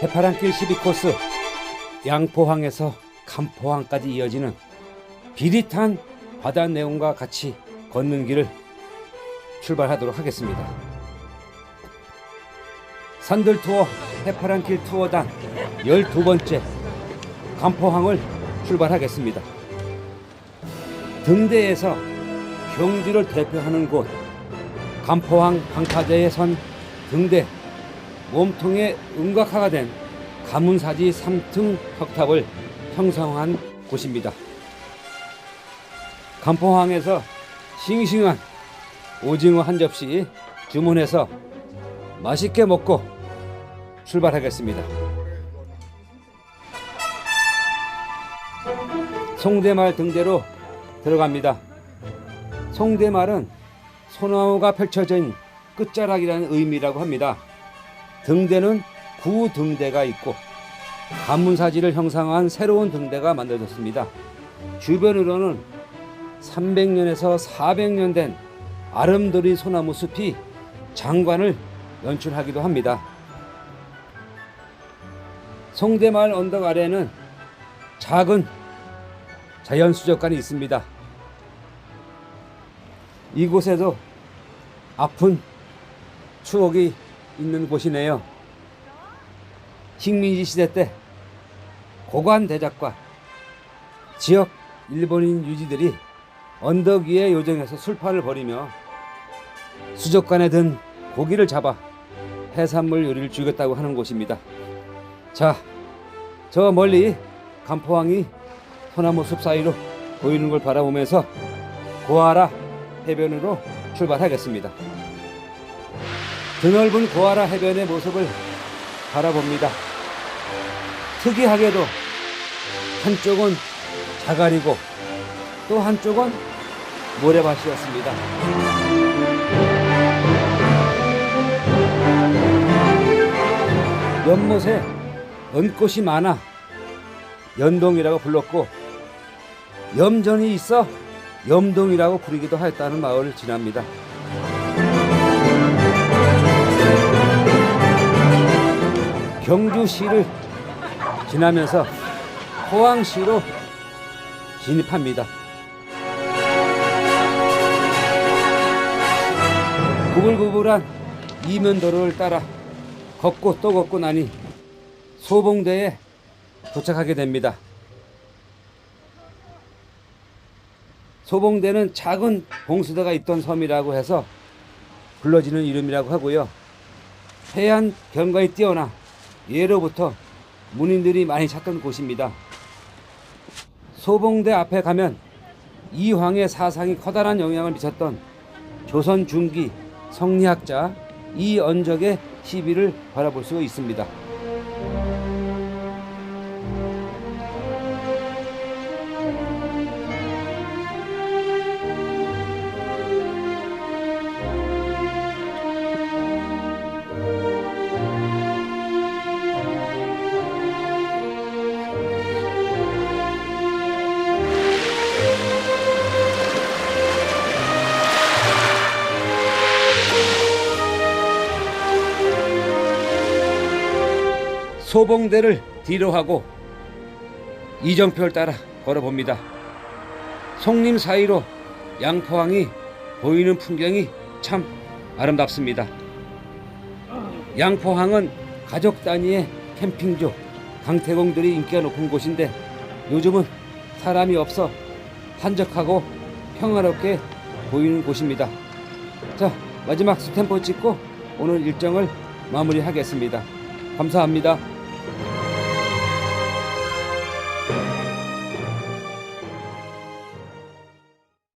해파랑길 12코스 양포항에서 감포항까지 이어지는 비릿한 바다 내용과 같이 걷는 길을 출발하도록 하겠습니다. 산들 투어 해파랑길 투어단 12번째 감포항을 출발하겠습니다. 등대에서 경주를 대표하는 곳 감포항 방파제에 선 등대 몸통에 음각화가 된 가문사지 3층 석탑을 형성한 곳입니다. 감포항에서 싱싱한 오징어 한 접시 주문해서 맛있게 먹고 출발하겠습니다. 송대말 등대로 들어갑니다. 송대말은 소나무가 펼쳐진 끝자락이라는 의미라고 합니다. 등대는 구등대가 있고 가문사지를 형상한 새로운 등대가 만들어졌습니다. 주변으로는 300년에서 400년 된 아름드리 소나무 숲이 장관을 연출하기도 합니다. 송대마을 언덕 아래에는 작은 자연수족관이 있습니다. 이곳에도 아픈 추억이 있는 곳이네요. 식민지 시대 때 고관 대작과 지역 일본인 유지들이 언덕 위에 요정에서 술판을 벌이며 수족관에 든 고기를 잡아 해산물 요리를 즐겼다고 하는 곳입니다. 자, 저 멀리 간포항이 소나무 숲 사이로 보이는 걸 바라보면서 고아라 해변으로 출발하겠습니다. 드넓은 고아라 해변의 모습을 바라봅니다. 특이하게도 한쪽은 자갈이고 또 한쪽은 모래밭이었습니다. 연못에 연꽃이 많아 연동이라고 불렀고 염전이 있어 염동이라고 부르기도 하였다는 마을을 지납니다. 경주시를 지나면서 포항시로 진입합니다. 구불구불한 이면도로를 따라 걷고 또 걷고 나니 소봉대에 도착하게 됩니다. 소봉대는 작은 봉수대가 있던 섬이라고 해서 불러지는 이름이라고 하고요. 해안 경관이 뛰어나 예로부터 문인들이 많이 찾던 곳입니다. 소봉대 앞에 가면 이황의 사상이 커다란 영향을 미쳤던 조선 중기 성리학자 이언적의 시비를 바라볼 수 있습니다. 소봉대를 뒤로 하고 이정표를 따라 걸어봅니다. 송림 사이로 양포항이 보이는 풍경이 참 아름답습니다. 양포항은 가족 단위의 캠핑조, 강태공들이 인기가 높은 곳인데 요즘은 사람이 없어 한적하고 평화롭게 보이는 곳입니다. 자, 마지막 스탬프 찍고 오늘 일정을 마무리하겠습니다. 감사합니다.